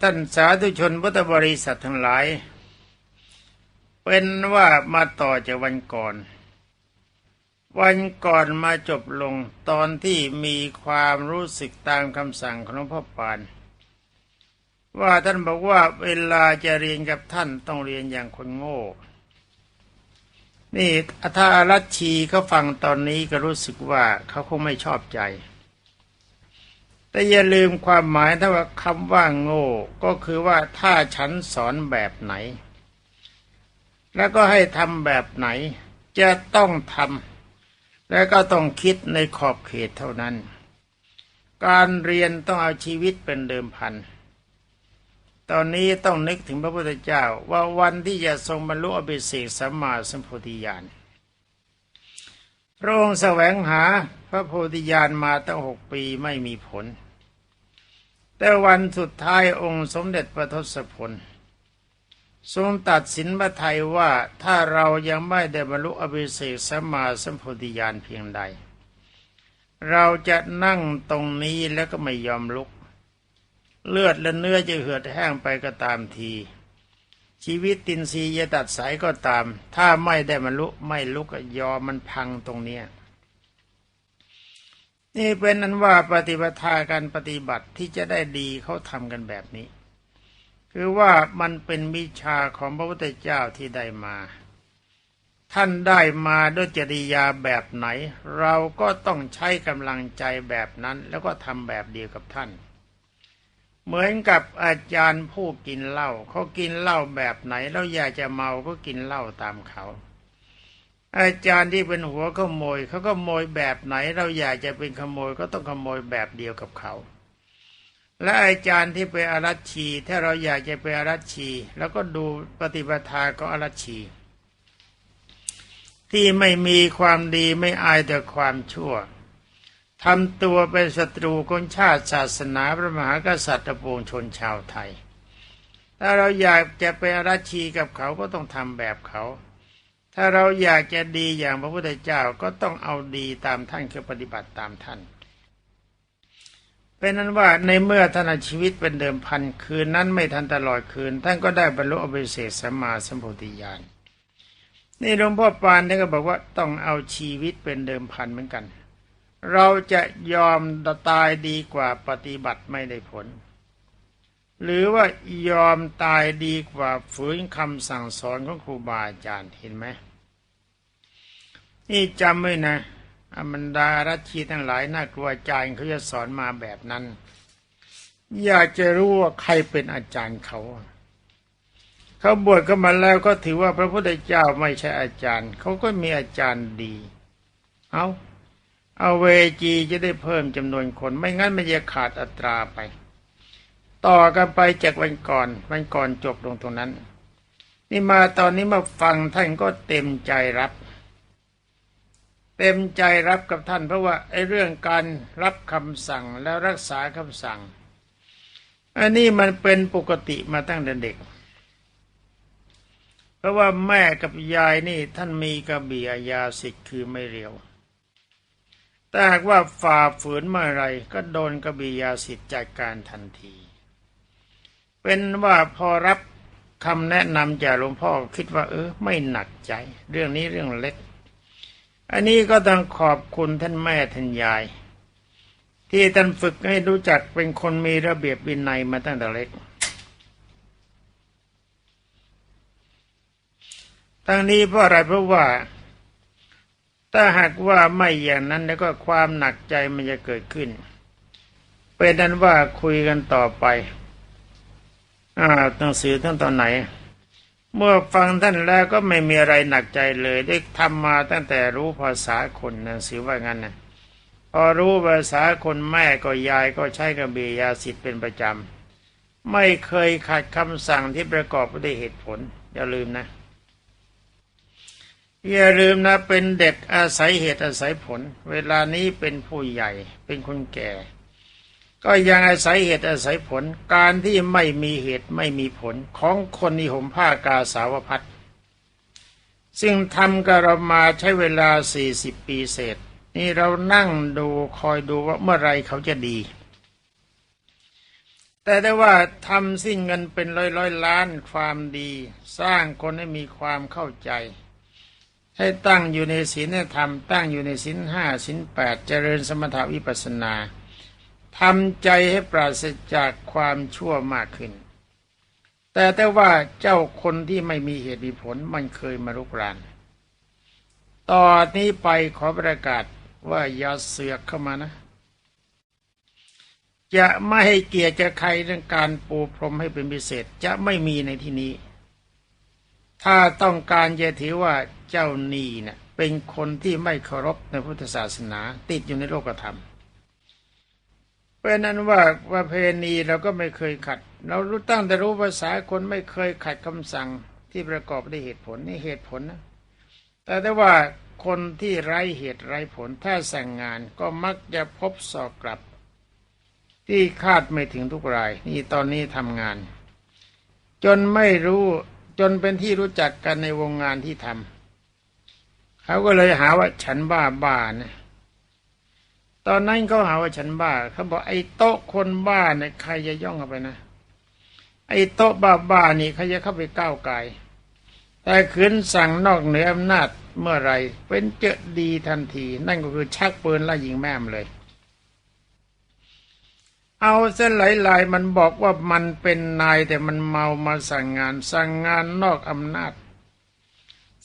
ท่านสาธุชนพุทธบริษัททั้งหลาย เป็นว่ามาต่อจากวันก่อน วันก่อนมาจบลงตอนที่มีความรู้สึกตามคำสั่งของพ่อปาน ว่าท่านบอกว่าเวลาจะเรียนกับท่านต้องเรียนอย่างคนโง่ นี่ถ้าอารัชชีเขาฟังตอนนี้ก็รู้สึกว่าเขาคงไม่ชอบใจ แต่อย่าลืมความหมายถ้าว่าคำว่าโง่ก็คือว่าถ้าฉันสอนแบบไหน แล้วก็ให้ทำแบบไหน จะต้องทำแล้วก็ต้องคิดในขอบเขตเท่านั้น การเรียนต้องเอาชีวิตเป็นเดิมพัน ตอนนี้ต้องนึกถึงพระพุทธเจ้า ว่าวันที่จะทรงบรรลุอภิเศกสัมมาสัมโพธิญาณพระองค์แสวงหา พระโพธิญาณมาตั้งหกปีไม่มีผล แต่วันสุดท้ายองค์สมเด็จพระทศพลทรงตัดสินพระไทยว่าถ้าเรายังไม่ได้บรรลุอภิเศกสัมมาสัมโพธิญาณเพียงใด เราจะนั่งตรงนี้แล้วก็ไม่ยอมลุก เลือดและเนื้อจะเหือดแห้งไปก็ตามที ชีวิตตินทรียจะตัดสายก็ตาม ถ้าไม่ได้บรรลุไม่ลุกก็ยอมมันพังตรงเนี้ย นี่เป็นนั้นว่าปฏิปทาการปฏิบัติที่จะได้ดีเขาทำกันแบบนี้ คือว่ามันเป็นวิชาของพระพุทธเจ้าที่ได้มา ท่านได้มาด้วยจริยาแบบไหน เราก็ต้องใช้กำลังใจแบบนั้น แล้วก็ทำแบบเดียวกับท่าน เหมือนกับอาจารย์ผู้กินเหล้าเขากินเหล้าแบบไหนแล้วอยากจะเมาก็กินเหล้าตามเขา อาจารย์ที่เป็นหัวขโมยเขาก็ขโมยแบบไหน เราอยากจะเป็นขโมยก็ต้องขโมยแบบเดียวกับเขาและอาจารย์ที่เป็นอารัชชีถ้าเราอยากจะเป็นอารัชชีแล้วก็ดูปฏิปทาของอารัชชี ที่ไม่มีความดีไม่อายแต่ความชั่วทำตัวเป็นศัตรูคนชาติศาสนาพระมหากษัตริย์ปวงชนชาวไทย ถ้าเราอยากจะเป็นอารัชชีกับเขาก็ต้องทำแบบเขา ถ้าเราอยากจะดีอย่างพระพุทธเจ้าก็ต้องเอาดีตามท่านคือปฏิบัติตามท่าน เป็นนั้นว่าในเมื่อท่านเอาชีวิตเป็นเดิมพันคืนนั้นไม่ทันตลอดคืน ท่านก็ได้บรรลุอภิเศษสัมมาสัมโพธิญาณนี่หลวงพ่อปานท่านก็บอกว่าต้องเอาชีวิตเป็นเดิมพันเหมือนกัน เราจะยอมตายดีกว่าปฏิบัติไม่ได้ผล หรือว่ายอมตายดีกว่าฝืนคำสั่งสอนของครูบาอาจารย์เห็นไหมนี่จำไว้นะอมันดารัชีทั้งหลายน่ากลัวอาจารย์เขาจะสอนมาแบบนั้น อยากจะรู้ว่าใครเป็นอาจารย์เขา เขาบวชเข้ามาแล้วก็ถือว่าพระพุทธเจ้าไม่ใช่อาจารย์ เขาก็มีอาจารย์ดี เอาเอาเวจีจะได้เพิ่มจำนวนคน ไม่งั้นมันจะขาดอัตราไป ต่อกันไปจากวันก่อน วันก่อนจบลงตรงนั้น นี่มาตอนนี้มาฟังท่านก็เต็มใจรับเต็มใจรับกับท่านเพราะว่าไอ้เรื่องการรับคำสั่งแล้วรักษาคำสั่ง อันนี้มันเป็นปกติมาตั้งแต่เด็ก เพราะว่าแม่กับยายนี่ท่านมีกระบี่อาญาสิทธิ์คือไม่เร็วแต่หากว่าฝ่าฝืนเมื่อไรก็โดนกระบี่ยาสิทธิ์จัดการทันที เป็นว่าพอรับคำแนะนำจากหลวงพ่อคิดว่า เออ ไม่หนักใจ เรื่องนี้เรื่องเล็ก อันนี้ก็ต้องขอบคุณท่านแม่ท่านยาย ที่ท่านฝึกให้รู้จักเป็นคนมีระเบียบวินัยมาตั้งแต่เล็กทั้งนี้เพราะอะไรเพราะว่า ถ้าหากว่าไม่อย่างนั้นแล้วก็ความหนักใจมันจะเกิดขึ้นเป็นนั้นว่าคุยกันต่อไป อ่าหนังสือท่านตอนไหน เมื่อฟังท่านแล้วก็ไม่มีอะไรหนักใจเลย ได้ทำมาตั้งแต่รู้ภาษาคนหนังสือว่างั้นนะพอรู้ภาษาคนแม่ก็ยายก็ใช้กระเบียาสิทธิ์เป็นประจำ ไม่เคยขัดคำสั่งที่ประกอบด้วยเหตุผล อย่าลืมนะ อย่าลืมนะเป็นเด็กอาศัยเหตุอาศัยผล เวลานี้เป็นผู้ใหญ่เป็นคนแก่ ก็ยังอาศัยเหตุอาศัยผล การที่ไม่มีเหตุไม่มีผลของคนนิหมผ้ากาสาวพัดซึ่งทำกรามาใช้เวลาสี่สิบปีเศษ นี่เรานั่งดูคอยดูว่าเมื่อไรเขาจะดี แต่ได้ว่าทำสิ้นเงินเป็นร้อยร้อยล้านความดี สร้างคนให้มีความเข้าใจ ให้ตั้งอยู่ในศีลธรรม ตั้งอยู่ในศีลห้าศีลแปดเจริญสมถาวิปัสสนา ทำใจให้ปราศจากความชั่วมากขึ้น แต่แต่ว่าเจ้าคนที่ไม่มีเหตุมีผลมันเคยมารุกราน ต่อนนี้ไปขอประกาศว่าอย่าเสือกเข้ามานะ จะไม่ให้เกียรติใครเรื่องการปูพรมให้เป็นพิเศษจะไม่มีในที่นี้ ถ้าต้องการจะถือว่าเจ้านีเนะ่ยเป็นคนที่ไม่เคารพในพุทธศาสนา ติดอยู่ในโลกธรรม เพราะนั้นว่าประเพณีเราก็ไม่เคยขัด เรารู้ตั้งแต่รู้ภาษาคนไม่เคยขัดคำสั่งที่ประกอบด้วยเหตุผลนี่เหตุผลนะ แต่ได้ว่าคนที่ไร้เหตุไร้ผลถ้าสั่งงานก็มักจะพบสอกกลับ ที่คาดไม่ถึงทุกราย นี่ตอนนี้ทำงาน จนไม่รู้จนเป็นที่รู้จักกันในวงงานที่ทำเขาก็เลยหาว่าฉันบ้าบ้านะ ตอนนั้นเขาหาว่าฉันบ้าเขาบอกไอ้โต๊ะคนบ้าเนี่ยใครจะย่องเข้าไปนะ ไอ้โต๊ะบ้าบ้านี่ใครจะเข้าไปก้าวไกลแต่ขืนสั่งนอกเหนืออำนาจเมื่อไรเป็นเจอดีทันที นั่นก็คือชักปืนไล่ยิงแม่มเลย เอาเส้นไหลๆมันบอกว่ามันเป็นนายแต่มันเมามาสั่งงาน สั่งงานนอกอำนาจ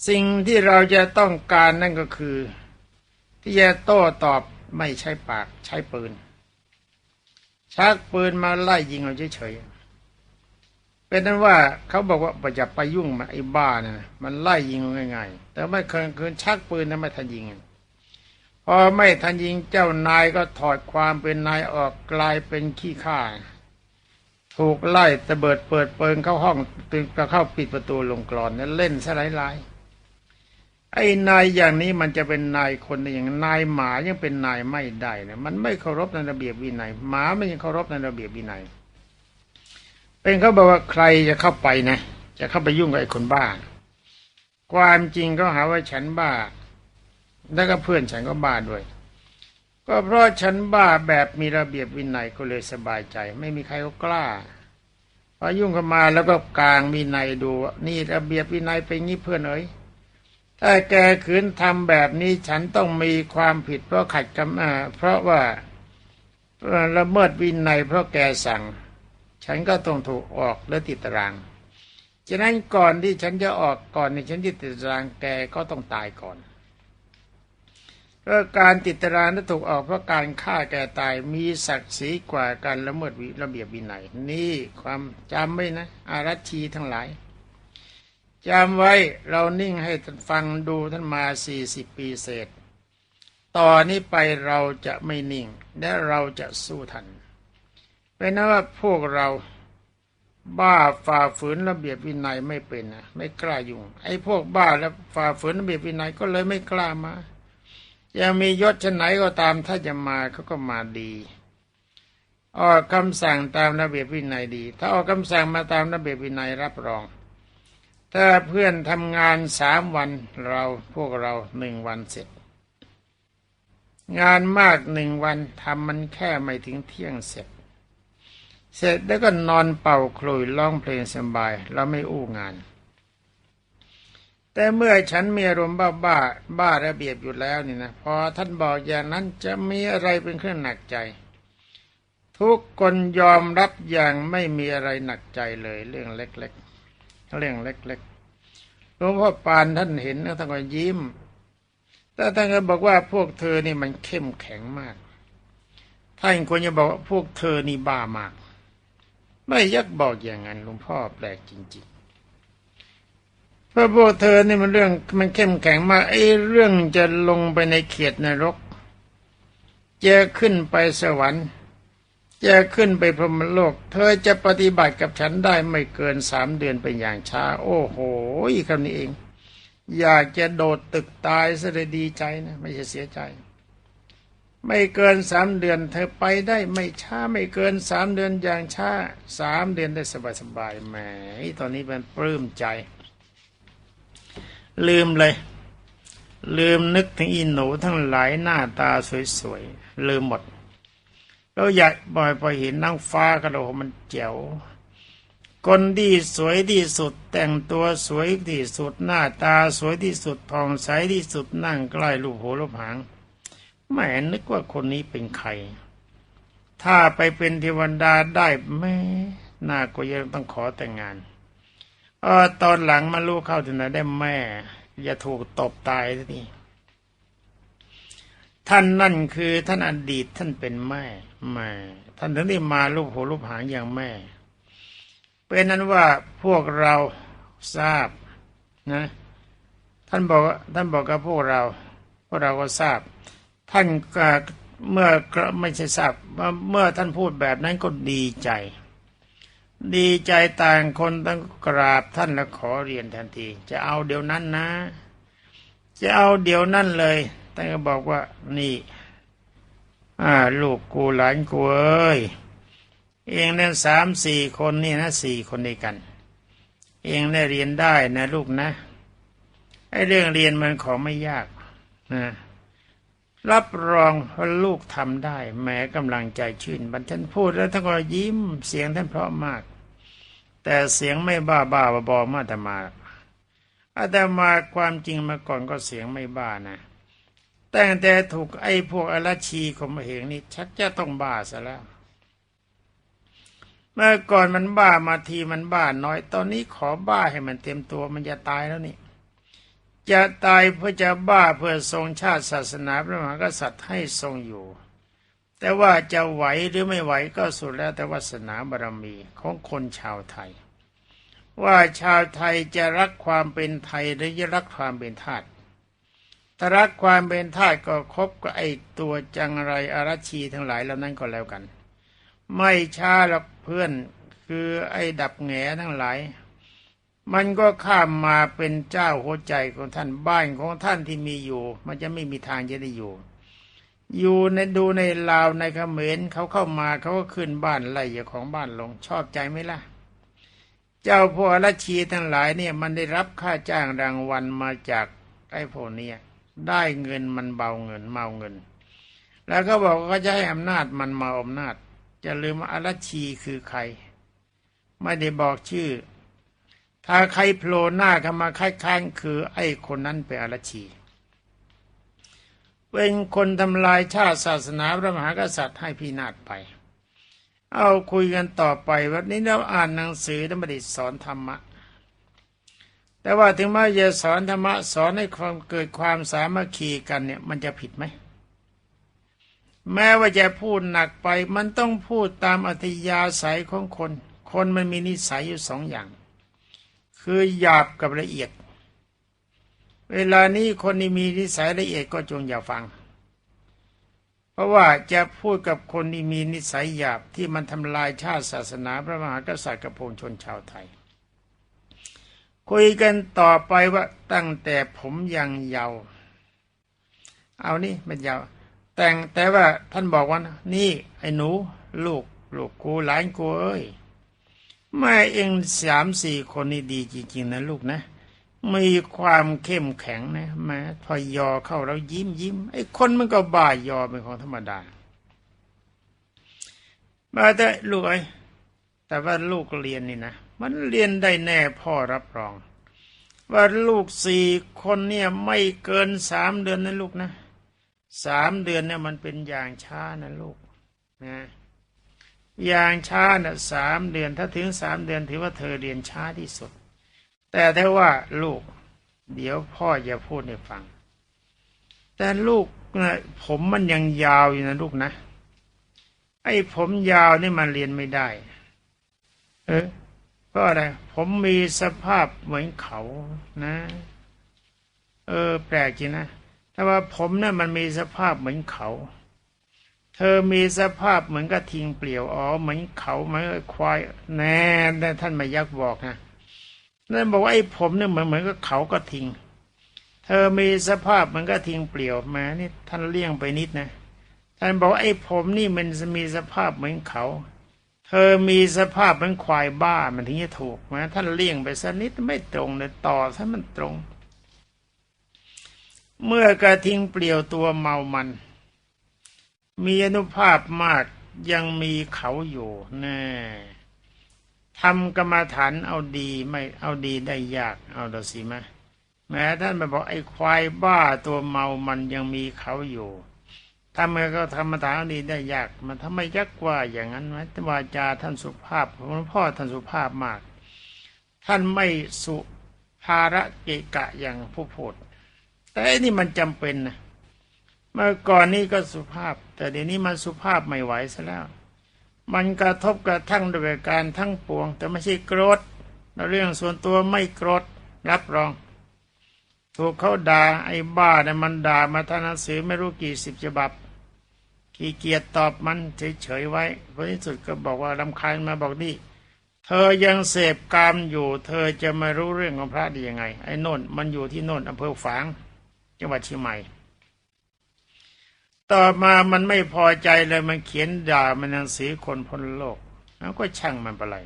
สิ่งที่เราจะต้องการนั่นก็คือ ที่จะโต้ตอบ ไม่ใช่ปากใช้ปืน ชักปืนมาไล่ยิงเอาเฉยๆเป็นนั้นว่าเขาบอกว่าอย่าไปยุ่งมาไอ้บ้านะมันไล่ยิงง่ายๆแต่ไม่เคยคืนชักปืนนะไม่ทันยิงพอไม่ทันยิงเจ้านายก็ถอดความเป็นนายออกกลายเป็นขี้ข้าถูกไล่ตะเบิดเปิดเปิงเข้าห้องตึงก็เข้าปิดประตูลงกรอนนั่นเล่นซะหลายๆ ไอ้นายอย่างนี้มันจะเป็นนายคนอย่างนายหมายังเป็นนายไม่ได้นะมันไม่เคารพในระเบียบวินัยหมาไม่ยังเคารพในระเบียบวินัย เป็นเขาบอกว่าใครจะเข้าไปนะ จะเข้าไปยุ่งกับไอ้คนบ้า ความจริงเขาหาว่าฉันบ้า แล้วก็เพื่อนฉันก็บ้าด้วย ก็เพราะฉันบ้าแบบมีระเบียบวินัยก็เลยสบายใจ ไม่มีใครก็กล้าพอยุ่งเข้ามาแล้วก็กลางวินัยดูนี่ระเบียบวินัยเป็นงี้เพื่อนเอ๋ย ถ้าแกขืนทำแบบนี้ฉันต้องมีความผิดเพราะขัดกำเพราะว่าละเมิดวินัยเพราะแกสั่ง ฉันก็ต้องถูกออกและติดตาราง ฉะนั้นก่อนที่ฉันจะออกก่อนที่ฉันจะติดตารางแกก็ต้องตายก่อนเพราะการติดตารางและถูกออกเพราะการฆ่าแกตายมีศักดิ์ศรีกว่าการละเมิดวิระเบียบวินัย นี่ความจำไว้นะอารัชีทั้งหลาย จำไว้เรานิ่งให้ท่านฟังดูท่านมาสี่สิบปีเศษ ต่อนนี้ไปเราจะไม่นิ่ง และเราจะสู้ทัน เป็นนว่าพวกเราบ้าฝ่าฝืนระเบียบวินัยไม่เป็นนะไม่กล้ายุ่ง ไอ้พวกบ้าแล้วฝ่าฝืนระเบียบวินัยก็เลยไม่กล้ามายังมียศชนไหนก็ตามถ้าจะมาเขาก็มาดีออกคำสั่งตามระเบียบวินัยดี ถ้าออกคำสั่งมาตามระเบียบวินัยรับรอง ถ้าเพื่อนทำงานสามวันเราพวกเราหนึ่งวันเสร็จ งานมากหนึ่งวันทำมันแค่ไม่ถึงเที่ยงเสร็จ เสร็จแล้วก็นอนเป่าคลุยร้องเพลงสบายเราไม่อู้งาน แต่เมื่อฉันมีอารมณ์บ้าบ้าบ้าระเบียบอยู่แล้วนี่นะพอท่านบอกอย่างนั้นจะมีอะไรเป็นเครื่องหนักใจ ทุกคนยอมรับอย่างไม่มีอะไรหนักใจเลยเรื่องเล็ก ๆ เรื่องเล็กๆหลวงพ่อปานท่านเห็นท่านก็ยิ้ม แต่ท่านก็บอกว่าพวกเธอนี่มันเข้มแข็งมาก ท่านควรจะบอกว่าพวกเธอนี่บ้ามาก ไม่ยักบอกอย่างนั้นหลวงพ่อแปลกจริงๆเพราะพวกเธอนี่มันเรื่องมันเข้มแข็งมากไอ้เรื่องจะลงไปในเขียดนรก จะขึ้นไปสวรรค์ จะขึ้นไปพรหมโลก เธอจะปฏิบัติกับฉันได้ไม่เกินสามเดือนเป็นอย่างช้า โอ้โหคำนี้เอง อยากจะโดดตึกตายซะเลยดีใจนะไม่ใช่เสียใจ ไม่เกินสามเดือน เธอไปได้ไม่ช้าไม่เกินสามเดือนอย่างช้าสามเดือนได้สบายสบายแหมตอนนี้เป็นปลื้มใจ ลืมเลย ลืมนึกถึงอินหนูทั้งหลายหน้าตาสวยๆลืมหมด เราอยากบ่อยพอเห็นนางฟ้าก็เรามันเจ๋วคนที่สวยที่สุด แต่งตัวสวยที่สุดหน้าตาสวยที่สุดผ่องใสที่สุดนั่งใกล้ลูกหูลูกหางแม่นึกว่าคนนี้เป็นใคร ถ้าไปเป็นเทวดาได้แม่น่าก็ยังต้องขอแต่งงานเออตอนหลังมาลูกเข้าถึงไหนได้แม่ อย่าถูกตบตายที ท่านนั่นคือท่านอดีตท่านเป็นแม่แม่ท่านถึงได้มาลูกหูลูกหางอย่างแม่ เป็นนั้นว่าพวกเราทราบนะ ท่านบอกท่านบอกกับพวกเรา พวกเราก็ทราบ ท่านก็เมื่อไม่ใช่ทราบเมื่อท่านพูดแบบนั้นก็ดีใจ ดีใจต่างคนต้องกราบท่านและขอเรียนทันที จะเอาเดี๋ยวนั้นนะ จะเอาเดี๋ยวนั้นเลย ท่านก็บอกว่านี่อ่าลูกกูหลานกูเอ้ยเองเนี่ยสามสี่คนนี่นะสี่คนด้วยกัน เองได้เรียนได้นะลูกนะไอ้เรื่องเรียนมันของไม่ยากนะรับรองว่าลูกทำได้แม้กำลังใจชื่นบันท่านพูดแล้วท่านก็ยิ้มเสียงท่านเพราะมาก แต่เสียงไม่บ้าบ้าบอมาแต่มาอาตมาความจริงมาก่อนก็เสียงไม่บ้านะ แต่แต่ถูกไอ้พวกอรชีข่มเหงนี่ชักจะต้องบ้าซะแล้ว เมื่อก่อนมันบ้ามาทีมันบ้าน้อย ตอนนี้ขอบ้าให้มันเต็มตัวมันจะตายแล้วนี่ จะตายเพื่อจะบ้าเพื่อทรงชาติศาสนาพระมหากษัตริย์ให้ทรงอยู่ แต่ว่าจะไหวหรือไม่ไหวก็สุดแล้วแต่วาสนาบารมีของคนชาวไทย ว่าชาวไทยจะรักความเป็นไทยหรือจะรักความเป็นทาส ถ้ารักความเป็นทาสก็คบกับไอตัวจังไรอารัชีทั้งหลายเหล่านั้นก็แล้วกัน ไม่ช้าหรอกเพื่อนคือไอดับแงทั้งหลาย มันก็ข้ามมาเป็นเจ้าหัวใจของท่านบ้านของท่านที่มีอยู่ มันจะไม่มีทางจะได้อยู่ อยู่ในดูในลาวในเขมรเขาเข้ามาเขาก็ขึ้นบ้านไล่อย่าของบ้านลงชอบใจไหมล่ะเจ้าพวกอารัชีทั้งหลายเนี่ยมันได้รับค่าจ้างรางวัลมาจากไอ้พวกเนี้ย ได้เงินมันเบาเงินเมาเงิน แล้วก็บอกว่าจะให้อำนาจมันมาอำนาจจะลืมอารัชีคือใคร ไม่ได้บอกชื่อ ถ้าใครโผล่หน้าเข้ามาค้างคือ ไอ้คนนั้นเป็นอารัชชีเป็นคนทำลายชาติศาสนาพระมหากษัตริย์ให้พินาศไป เอาคุยกันต่อไปวันนี้เราอ่านหนังสือธรรมดิสอนธรรมะ แต่ว่าถึงแม้จะสอนธรรมะสอนให้ความเกิดความสามัคคีกันเนี่ย มันจะผิดไหม แม้ว่าจะพูดหนักไป มันต้องพูดตามอัธยาศัยของคน คนมันมีนิสัยอยู่สองอย่าง คือหยาบกับละเอียด เวลานี้คนที่มีนิสัยละเอียดก็จงอย่าฟัง เพราะว่าจะพูดกับคนที่มีนิสัยหยาบที่มันทำลายชาติศาสนาพระมหากษัตริย์กับพงชนชาวไทย คุยกันต่อไปว่าตั้งแต่ผมยังเยาว์เอานี่มันเยาว์แต่งแต่ว่าท่านบอกว่านี่ ไอ้หนู ลูก ลูกกูหลานกูเอ้ยแม่เองสามสี่คนนี่ดีจริงๆนะลูกนะมีความเข้มแข็งนะแม้พอยอเข้าแล้วยิ้มยิ้มไอ้คนมันก็บ่ายอเป็นของธรรมดามาแต่ลูกไอ้แต่ว่าลูกเรียนนี่นะ มันเรียนได้แน่พ่อรับรอง ว่าลูกสี่คนเนี่ยไม่เกินสามเดือนนะลูกนะสามเดือนเนี่ยมันเป็นอย่างช้านะลูกนะอย่างช้านะสามเดือนถ้าถึงสามเดือนถือว่าเธอเรียนช้าที่สุด แต่ถ้าว่าลูก เดี๋ยวพ่อจะพูดให้ฟัง แต่ลูกนะผมมันยังยาวอยู่นะลูกนะ ไอ้ผมยาวนี่มันเรียนไม่ได้ เออ ก็อะไรผมมีสภาพเหมือนเขานะ เออ แปลกจริงนะแต่ว่าผมเนะ่ะมันมีสภาพเหมือนเขา เธอมีสภาพเหมือนกับทิงเปลี่ยวอ๋อเหมือนเขาเหมือนควายแน่แต่ท่านมายักบอกนะนั่นบอกว่าไอ้ผมเนี่ยเหมือนเหมือนกับเขาก็ทิง เธอมีสภาพเหมือนกับทิงเปลี่ยวมานี่ท่านเลี่ยงไปนิดนะท่านบอกว่าไอ้ผมนี่มันมีสภาพเหมือนเขา เธอมีสภาพเป็นควายบ้ามันถึงจะถูกนะท่านเลี่ยงไปสักนิดไม่ตรงเลยต่อถ้ามันตรง เมื่อกระทิงเปลี่ยวตัวเมามัน มีอนุภาพมากยังมีเขาอยู่แน่ทำกรรมฐานเอาดีไม่เอาดีได้ยากเอาละสิมะแม้ท่านไปบอกไอ้ควายบ้าตัวเมามันยังมีเขาอยู่ ทำไมก็ทำมาถามดีได้ยากมันทำไมยักว่าอย่างนั้นไหมวาจาท่านสุภาพหลวงพ่อท่านสุภาพมาก ท่านไม่สุภาระเกะกะอย่างผู้พูดแต่อันนี้มันจำเป็นนะเมื่อก่อนนี้ก็สุภาพ แต่เดี๋ยวนี้มันสุภาพไม่ไหวซะแล้ว มันกระทบกระทั่งด้วยการทั้งปวง แต่ไม่ใช่โกรธเรื่องส่วนตัวไม่โกรธรับรองถูกเขาด่าไอ้บ้าเนี่ยมันด่ามาทานังสือไม่รู้กี่สิบฉบับ ขี้เกียจตอบมันเฉยๆไว้ผลที่สุดก็บอกว่าลำคาญมาบอกนี่ เธอยังเสพกามอยู่ เธอจะมารู้เรื่องของพระได้ยังไง ไอ้โน่นมันอยู่ที่โน่นอำเภอฝาง จังหวัดเชียงใหม่ ต่อมามันไม่พอใจเลยมันเขียนด่ามันนังสือคนพ้นโลกแล้วก็ช่างมันไปเลย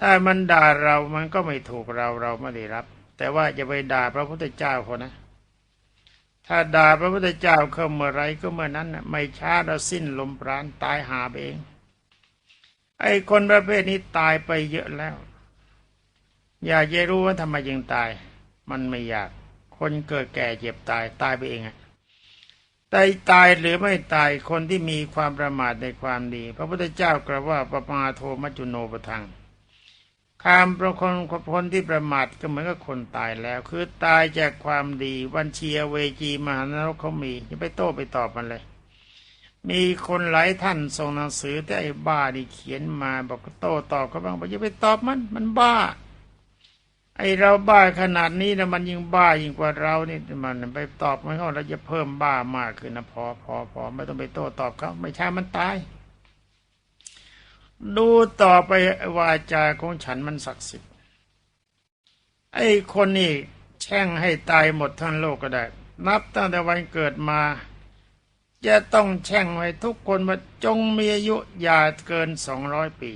ถ้ามันด่าเรามันก็ไม่ถูกเราเราไม่ได้รับ แต่ว่าจะไปด่าพระพุทธเจ้าคนนะ ถ้าด่าพระพุทธเจ้าเข้าเมื่อไรก็เมื่อนั้นนะไม่ช้าเราสิ้นลมปราณตายหาเอง ไอ้คนประเภทนี้ตายไปเยอะแล้ว อยากจะรู้ว่าทำไมยังตาย มันไม่อยาก คนเกิดแก่เจ็บตายตายไปเองอะตายตายหรือไม่ตายคนที่มีความประมาทในความดี พระพุทธเจ้ากล่าวว่าปมาโทมัจจุโนปทัง คามประคนคนที่ประมาทก็เหมือนกับคนตายแล้ว คือตายจากความดีวันเชียเวจีมหานรกเขามีอย่าไปโต้ไปตอบมันเลย มีคนหลายท่านส่งหนังสือแต่ไอ้บ้าที่เขียนมาบอกโต้ตอบเขาบ้างบอกอย่าไปตอบมัน มันบ้า ไอ้เราบ้าขนาดนี้นะมันยิ่งบ้ายิ่งกว่าเรานี่มันไปตอบมันเขาเราจะเพิ่มบ้ามากขึ้นนะพอพอพอไม่ต้องไปโต้ตอบเขาไม่ใช่มันตาย ดูต่อไปวาจาของฉันมันศักดิ์สิทธิ์ไอ้คนนี่แช่งให้ตายหมดทั้งโลกก็ได้ นับตั้งแต่วันเกิดมา จะต้องแช่งไว้ทุกคนว่าจงมีอายุอย่าเกินสองร้อยปี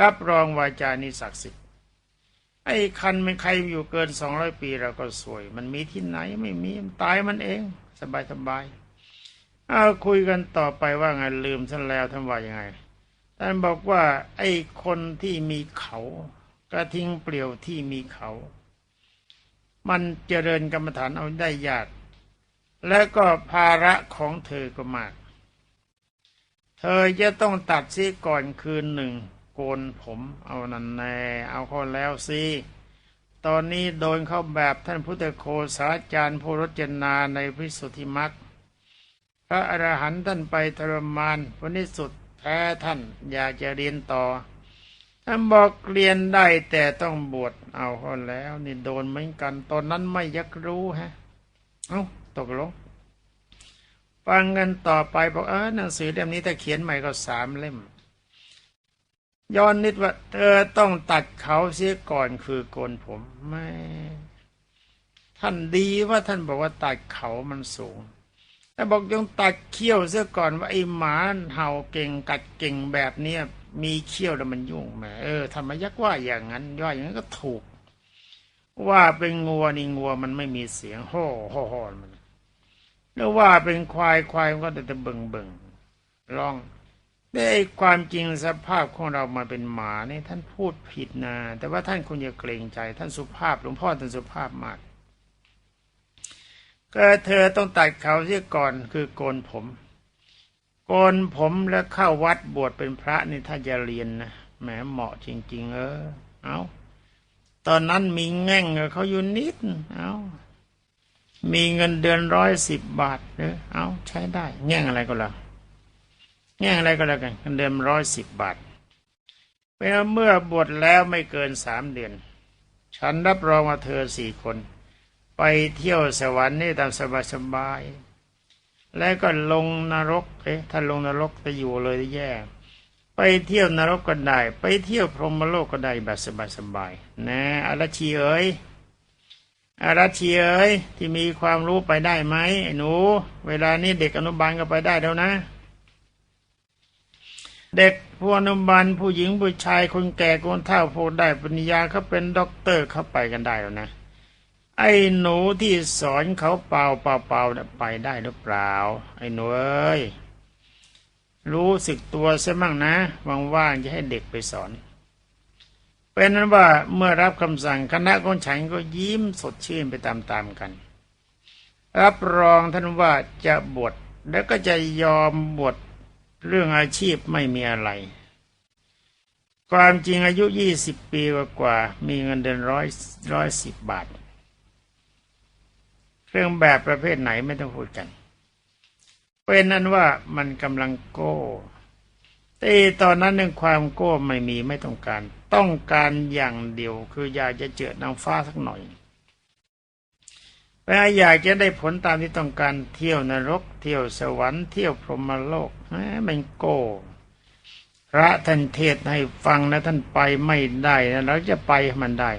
รับรองวาจานี้ศักดิ์สิทธิ์ไอ้คันไม่ใครอยู่เกินสองร้อยปีเราก็สวย มันมีที่ไหนไม่มีมันตายมันเอง สบายสบายเอาคุยกันต่อไปว่าไงลืมท่านแล้วท่านว่ายังไง ท่านบอกว่า ไอ้คนที่มีเขา กระทิ้งเปลี่ยวที่มีเขา มันเจริญกรรมฐานเอาได้ยาก และก็ภาระของเธอก็มาก เธอจะต้องตัดซีก่อนคืนหนึ่ง โกนผมเอานันแน่เอาข้าแล้วสิตอนนี้โดนเข้าแบบท่านพุทธโคสาจารย์ผู้รจนาในพิสุทธิมรรคพระอรหันต์ท่านไปทรมานวันนี้สุด แพ้ท่านอยากจะเรียนต่อ ท่านบอกเรียนได้แต่ต้องบวชเอาเขาแล้ว นี่โดนเหมือนกัน ตอนนั้นไม่ยักรู้ฮะ เอา้าตกลงฟังกันต่อไปบอกเออหนังสือเล่มนี้ถ้าเขียนใหม่ก็สามเล่ม ย้อนนิดว่าเธอต้องตัดเขาเสียก่อนคือโกนผมไม่ ท่านดีว่าท่านบอกว่าตัดเขามันสูง แต่บอกยังตัดเขี้ยวเสียก่อนว่าไอ้หมาเห่าเก่งกัดเก่งแบบเนี้ยมีเขี้ยวแล้วมันยุ่งแหมเออทำไมยักษ์ว่าอย่างนั้นย่อยอย่างนั้นก็ถูก ว่าเป็นงัวนี่งัวมันไม่มีเสียงห่อห่อห่อมันแล้วว่าเป็นควายควายมันก็แต่เบิ่งเบิ่งร้องได้ความจริงสภาพของเรามาเป็นหมาเนี่ยท่านพูดผิดนะแต่ว่าท่านคงจะเกรงใจ ท่านสุภาพหลวงพ่อท่านสุภาพมาก ก็เธอต้องตัดเขาเสียก่อนคือโกนผม โกนผมแล้วเข้าวัดบวชเป็นพระนี่ถ้าจะเรียนนะแหมเหมาะจริง ๆ เออ เอาตอนนั้นมีแง่งเขาอยู่นิด เอามีเงินเดือนร้อยสิบบาทเออเอาใช้ได้ แง่งอะไรก็แล้วแง่งอะไรก็แล้วกันเงินเดือนร้อยสิบบาทเป็นเมื่อบวชแล้วไม่เกินสามเดือน ฉันรับรองว่าเธอสี่คน ไปเที่ยวสวรรค์นี่ตามสบายสบายแล้วก็ลงนรกเอ๊ะถ้าลงนรกจะอยู่เลยแย่ ไปเที่ยวนรกก็ได้ ไปเที่ยวพรหมโลกก็ได้แบบสบายสบายนะอารัชีเอ๋ยอารัชีเอ๋ยที่มีความรู้ไปได้ไหมหนู เวลานี้เด็กอนุบาลก็ไปได้แล้วนะ เด็กผู้อนุบาลผู้หญิงผู้ชายคนแก่คนเฒ่าพวกได้ปัญญาเขาเป็นด็อกเตอร์เข้าไปกันได้แล้วนะ ไอ้หนูที่สอนเขาเป่าเป่าเป่าไปได้หรือเปล่า ไอ้หนูเอ้ยรู้สึกตัวเสียมั่งนะว่างๆจะให้เด็กไปสอน เป็นนั้นว่าเมื่อรับคำสั่งคณะของฉันก็ยิ้มสดชื่นไปตามๆกัน รับรองท่านว่าจะบวชแล้วก็จะยอมบวชเรื่องอาชีพไม่มีอะไร ความจริงอายุยี่สิบปีกว่ามีเงินเดือนร้อยร้อยสิบบาท เครื่องแบบประเภทไหนไม่ต้องพูดกัน เป็นนั้นว่ามันกำลังโก้ต่ตอนนั้นเรื่องความโก้ไม่มีไม่ต้องการ ต้องการอย่างเดียว คืออยากจะเจอนางฟ้าสักหน่อยและอยากจะได้ผลตามที่ต้องการเที่ยวนรก เที่ยวสวรรค์เที่ยวพรหมโลกมันโก้พระท่านเทศให้ฟังนะท่านไปไม่ได้นะเราจะไปมันได้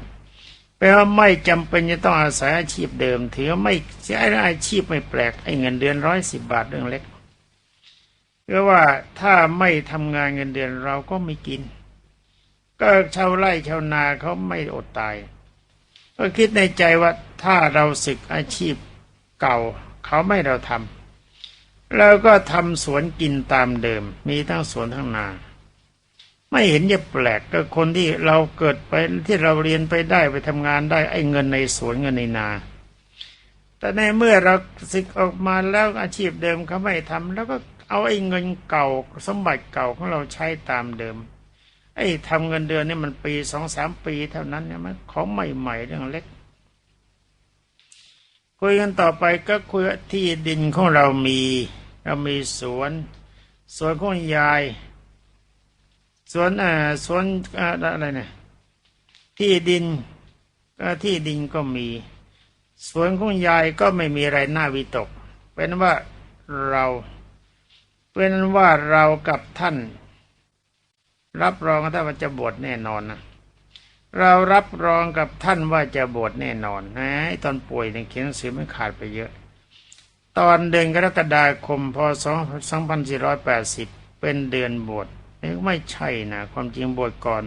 แปลว่าไม่จำเป็นจะต้องอาศัยอาชีพเดิม ถือไม่ใช่อาชีพไม่แปลกไอ้เงินเดือนร้อยสิบบาทเรื่องเล็กเพราะว่าถ้าไม่ทำงานเงินเดือนเราก็ไม่กิน ก็ชาวไร่ชาวนาเขาไม่อดตาย ก็คิดในใจว่าถ้าเราศึกอาชีพเก่า เขาไม่เราทำเราก็ทำสวนกินตามเดิม มีทั้งสวนทั้งนา ไม่เห็นจะแปลกก็คนที่เราเกิดไปที่เราเรียนไปได้ไปทำงานได้ไอ้เงินในสวนเงินในนา แต่ในเมื่อเราศึกออกมาแล้วอาชีพเดิมเขาไม่ทำแล้วก็เอาไอ้เงินเก่าสมบัติเก่าของเราใช้ตามเดิม ไอ้ทำเงินเดือนนี่มันปีสองสามปีเท่านั้นเนี่ยมันของใหม่ๆเรื่องเล็กคุยกันต่อไปก็คุยที่ดินของเรามี เรามีสวน สวนของยาย สวนอ่าสวนอะไรเนี่ยที่ดินที่ดินก็มี สวนของยายก็ไม่มีอะไรน่าวิตก เป็นว่าเราเป็นว่าเรากับท่าน รับรองท่านว่าจะบวชแน่นอนนะเรารับรองกับท่านว่าจะบวชแน่นอนนะตอนป่วยเนี่ยเขียนสือไม่ขาดไปเยอะ ตอนเดือนกรกฎาคมพศ 2480 เป็นเดือนบวช ไม่ใช่นะความจริงบวชก่อน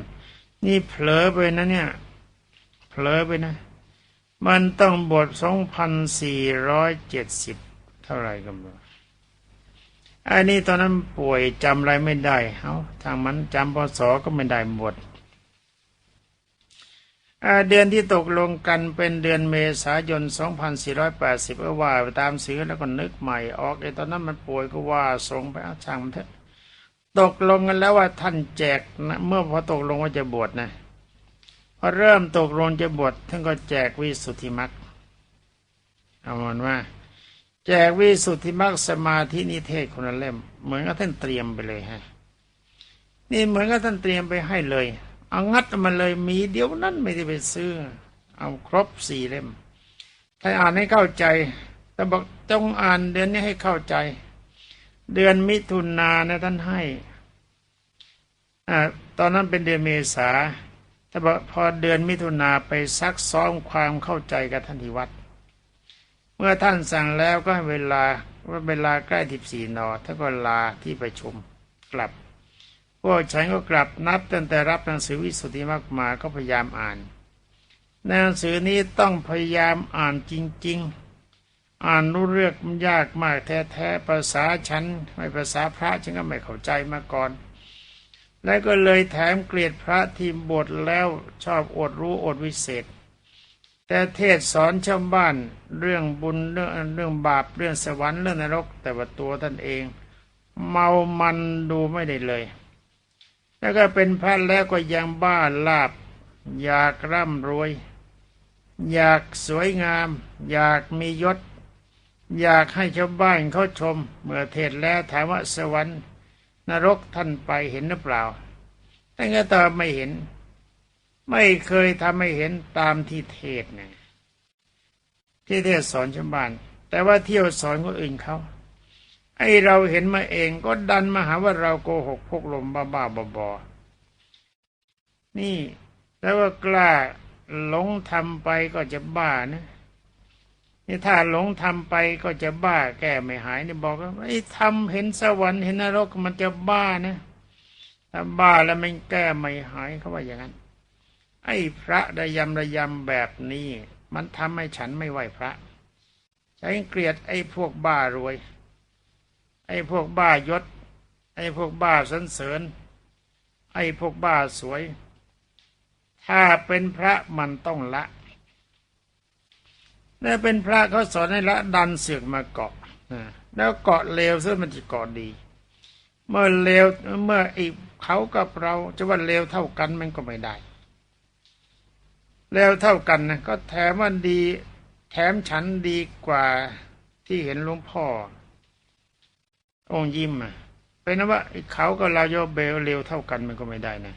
นี่เผลอไปนะเนี่ยเผลอไปนะ มันต้องบวช2470เท่าไรกันบ้างอันนี้ตอนนั้นป่วยจำอะไรไม่ได้เอาทางมันจำพศก็ไม่ได้หมดเดือนที่ตกลงกันเป็นเดือนเมษายน 2480เออว่าไปตามสือแล้วก็นึกใหม่ออกไอ้ตอนนั้นมันป่วยก็ว่าส่งไปเอาช่างมันเถอะ ตกลงกันแล้วว่าท่านแจกนะเมื่อพอตกลงว่าจะบวชนะพอเริ่มตกลงจะบวชท่านก็แจกวิสุทธิมรรคเอามันว่า แจกวิสุทธิมรรคสมาธินิเทศคนละเล่ม เหมือนกับท่านเตรียมไปเลยฮะนี่เหมือนกับท่านเตรียมไปให้เลย เอางัดมาเลยมีเดียวนั้นไม่ได้ไปซื้อ เอาครบสี่เล่มถ้าอ่านให้เข้าใจแต่บอกจงอ่านเดือนนี้ให้เข้าใจ เดือนมิถุนายนท่านให้อ่าตอนนั้นเป็นเดือนเมษาแต่บอกพอเดือนมิถุนาไปซักซ้อมความเข้าใจกับท่านที่วัดเมื่อท่านสั่งแล้วก็เวลาว่าเวลาใกล้ทิบสี่นอท่านก็ลาที่ประชุมกลับพวกฉันก็กลับนับตั้งแต่รับหนังสือวิสุทธิมากมาก็พยายามอ่านหนังสือนี้ต้องพยายามอ่านจริง ๆ อ่านรู้เรื่องมันยากมากแท้ๆภาษาฉันไม่ภาษาพระฉันก็ไม่เข้าใจมาก่อน และก็เลยแถมเกลียดพระที่บทแล้วชอบอดรู้อดวิเศษ แต่เทศสอนชาวบ้านเรื่องบุญเรื่องเรื่องบาปเรื่องสวรรค์เรื่องนรก แต่ว่าตัวท่านเอง เมามันดูไม่ได้เลย แล้วก็เป็นพระแล้วก็ยังบ้าลาบ อยากร่ำรวย อยากสวยงาม อยากมียศ อยากให้ชาวบ้านเขาชม เมื่อเทศแล้วถามว่าสวรรค์ นรกท่านไปเห็นหรือเปล่าท่านก็ตอบไม่เห็น ไม่เคยทำให้เห็นตามที่เทศเนี่ยที่เทศสอนชาวบ้าน แต่ว่าเที่ยวสอนคนอื่นเขาไอเราเห็นมาเองก็ดันมาหาว่าเราโกหกพกลมบ้าบ้าบอบอนี่แล้วว่ากล้าหลงทำไปก็จะบ้านะ นี่ถ้าหลงทำไปก็จะบ้าแก้ไม่หายนี่บอกว่าไอ้ทำเห็นสวรรค์เห็นนรกมันจะบ้านะถ้าบ้าแล้วมันแก้ไม่หายเขาว่าอย่างนั้น ไอ้พระระยำระยำแบบนี้ มันทำให้ฉันไม่ไหวพระฉันเกลียดไอ้พวกบ้ารวย ไอ้พวกบ้ายศ ไอ้พวกบ้าสรรเสริญ ไอ้พวกบ้าสวย ถ้าเป็นพระมันต้องละ นี่เป็นพระเขาสอนให้ละดันเสือกมาเกาะนะแล้วเกาะเลวซึ่งมันจะเกาะดี เมื่อเลวเมื่ออีกเขากับเราจะว่าเลวเท่ากันมันก็ไม่ได้เลวเท่ากันนะก็แถมว่าดี แถมฉันดีกว่าที่เห็นหลวงพ่อ องค์ยิ้มอะเป็นนะว่าเขากับเราโยเบลเลวเท่ากันมันก็ไม่ได้นะ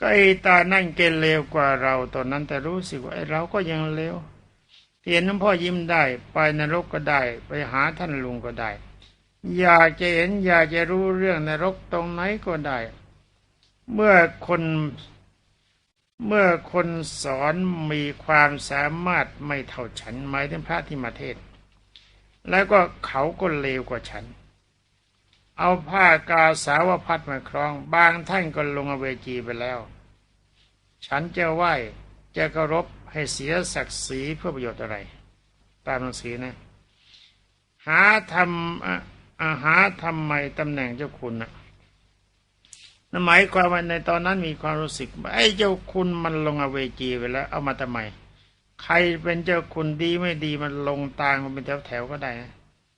ก็ไอ้ตานั่งเกลเลวกว่าเราตอนนั้นแต่รู้สึกว่าไอ้เราก็ยังเลว เห็นหลวงพ่อยิ้มได้ ไปนรกก็ได้ ไปหาท่านลุงก็ได้ อยากจะเห็นอยากจะรู้เรื่องนรกตรงไหนก็ได้ เมื่อคนเมื่อคนสอนมีความสามารถไม่เท่าฉันหมายถึงพระที่มาเทศ แล้วก็เขาก็เลวกว่าฉัน เอาผ้ากาสาวพัดมาครอง บางท่านก็ลงอเวจีไปแล้ว ฉันจะไหว้จะเคารพ ให้เสียศักดิ์ศรีเพื่อประโยชน์อะไร ตามหนังสือนะ หาทำอาหาทำไมตำแหน่งเจ้าคุณนะนั่นหมายความว่าในตอนนั้นมีความรู้สึกไอ้เจ้าคุณมันลงอเวจีไปแล้ว เอามาทำไม ใครเป็นเจ้าคุณดีไม่ดีมันลงตางมันเป็นแถวแถวก็ได้นะ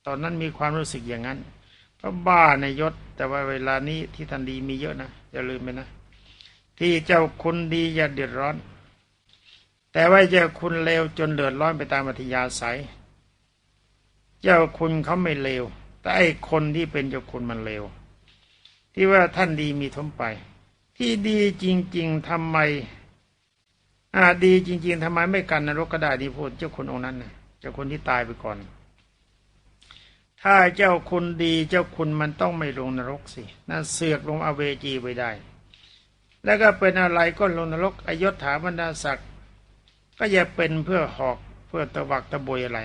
ตอนนั้นมีความรู้สึกอย่างนั้นเพราะบ้าในยศ แต่ว่าเวลานี้ที่ท่านดีมีเยอะนะอย่าลืมไปนะ ที่เจ้าคุณดีอย่าเดือดร้อน แต่ว่าเจ้าคุณเลวจนเดือดร้อนไปตามอัธยาศัย เจ้าคุณเขาไม่เลว แต่ไอ้คนที่เป็นเจ้าคุณมันเลว ที่ว่าท่านดีมีทมไป ที่ดีจริง ๆทำไมอ่าดีจริง ๆทำไมไม่กันนรกก็ได้ดีพูดเจ้าคนองค์นั้นนะเจ้าคนที่ตายไปก่อน ถ้าเจ้าคุณดีเจ้าคุณมันต้องไม่ลงนรกสินั่นเสือกลงอเวจีไปได้ แล้วก็เป็นอะไรก็ลงนรกอยศถาบรรดาศักดิ์ ก็อย่าเป็นเพื่อหอกเพื่อตะวักตะบวยอะไร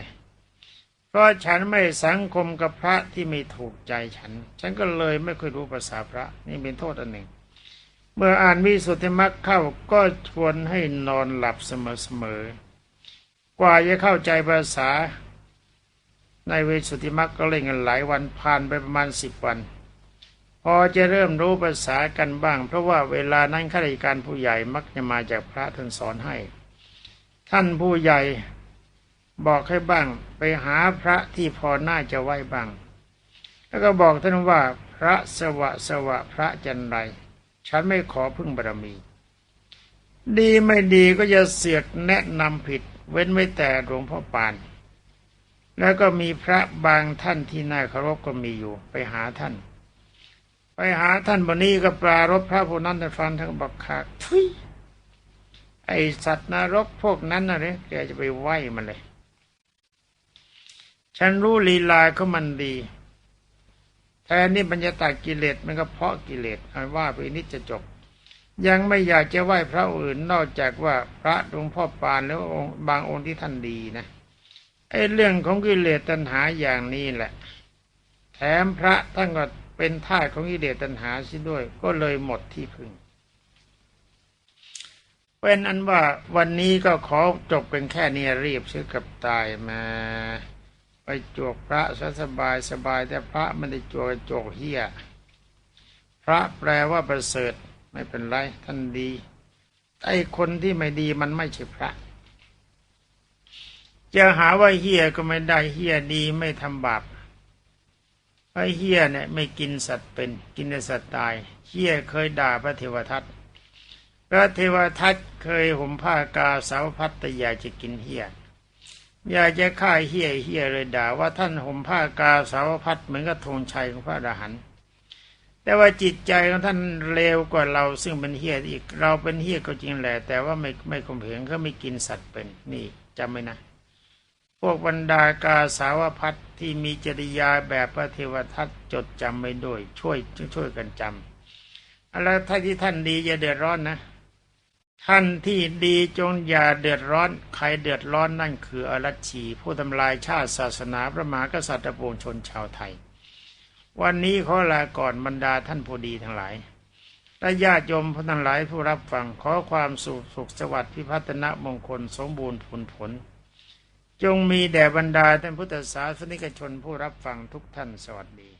เพราะฉันไม่สังคมกับพระที่ไม่ถูกใจฉัน ฉันก็เลยไม่เคยรู้ภาษาพระนี่เป็นโทษอันหนึ่ง เมื่ออ่านวิสุทธิมรรคเข้าก็ชวนให้นอนหลับเสมอๆกว่าจะเข้าใจภาษา ในวิสุทธิมรรคก็เล่นกันหลายวันผ่านไปประมาณสิบวันพอจะเริ่มรู้ภาษากันบ้าง เพราะว่าเวลานั้นข้าราชการผู้ใหญ่มักจะมาจากพระท่านสอนให้ ท่านผู้ใหญ่บอกให้บ้าง ไปหาพระที่พอน่าจะไหวบ้าง แล้วก็บอกท่านว่าพระสวะสวะพระจันไรฉันไม่ขอพึ่งบารมี ดีไม่ดีก็จะเสือกแนะนำผิด เว้นไม่แต่หลวงพ่อปาน แล้วก็มีพระบางท่านที่น่าเคารพก็มีอยู่ ไปหาท่าน ไปหาท่านบนนี้ก็ปรารบพระผู้นั้นท่านฟังท่านบอกขาดทุย ไอสัตว์นรกพวกนั้นนะเนี่ยแกจะไปไหวมันเลย ฉันรู้ลีลาเขามันดีแทนนี่บรรยาตากิเลสมันก็เพาะกิเลสเอาว่าไปนิดจะจบ ยังไม่อยากจะไหว้พระอื่นนอกจากว่าพระหลวงพ่อปานแล้วองค์บางองค์ที่ท่านดีนะไอ้เรื่องของกิเลสตัณหาอย่างนี้แหละ แถมพระท่านก็เป็นท่าของกิเลสตัณหาสิด้วย ก็เลยหมดที่พึ่ง เป็นอันว่าวันนี้ก็ขอจบเป็นแค่นี้รีบซื้อกับตายมา ไปจวกพระสบายสบายแต่พระไม่ได้จวกโจกเฮียพระแปลว่าประเสริฐไม่เป็นไรท่านดีไอ้คนที่ไม่ดีมันไม่ใช่พระ จะหาว่าเฮียก็ไม่ได้เฮียดีไม่ทำบาปไอ้เฮียเนี่ยไม่กินสัตว์เป็นกินแต่สัตว์ตายเฮียเคยด่าพระเทวทัต พระเทวทัตเคยห่มผ้ากาสาวพัตแต่อยากจะกินเฮียอยากจะฆ่าเฮี้ยเฮี้ยเลยด่าว่าท่านห่มผ้ากาสาวพัดเหมือนกับธงชัยของพระอรหันต์แต่ว่าจิตใจของท่านเลวกว่าเราซึ่งเป็นเฮี้ยอีกเราเป็นเฮี้ยก็จริงแหละ แต่ว่าไม่ไม่ข่มเหงเขาไม่กินสัตว์เป็นนี่จำไว้นะ พวกบรรดากาสาวพัดที่มีจริยาแบบพระเทวทัตจดจำไว้ด้วย ช่วยช่วยกันจำอะไรถ้าที่ท่านดีอย่าเดือดร้อนนะ ท่านที่ดีจงอย่าเดือดร้อน ใครเดือดร้อนนั่นคืออรัชชีผู้ทำลายชาติศาสนาพระมหากษัตริย์ปวงชนชาวไทย วันนี้ขอลาก่อนบรรดาท่านผู้ดีทั้งหลายและญาติโยมผู้ทั้งหลายผู้รับฟังขอความสุขสุขสวัสดิ์พิพัฒนมงคลสมบูรณ์ผลผล จงมีแด่บรรดาท่านพุทธศาสนิกชนผู้รับฟังทุกท่านสวัสดี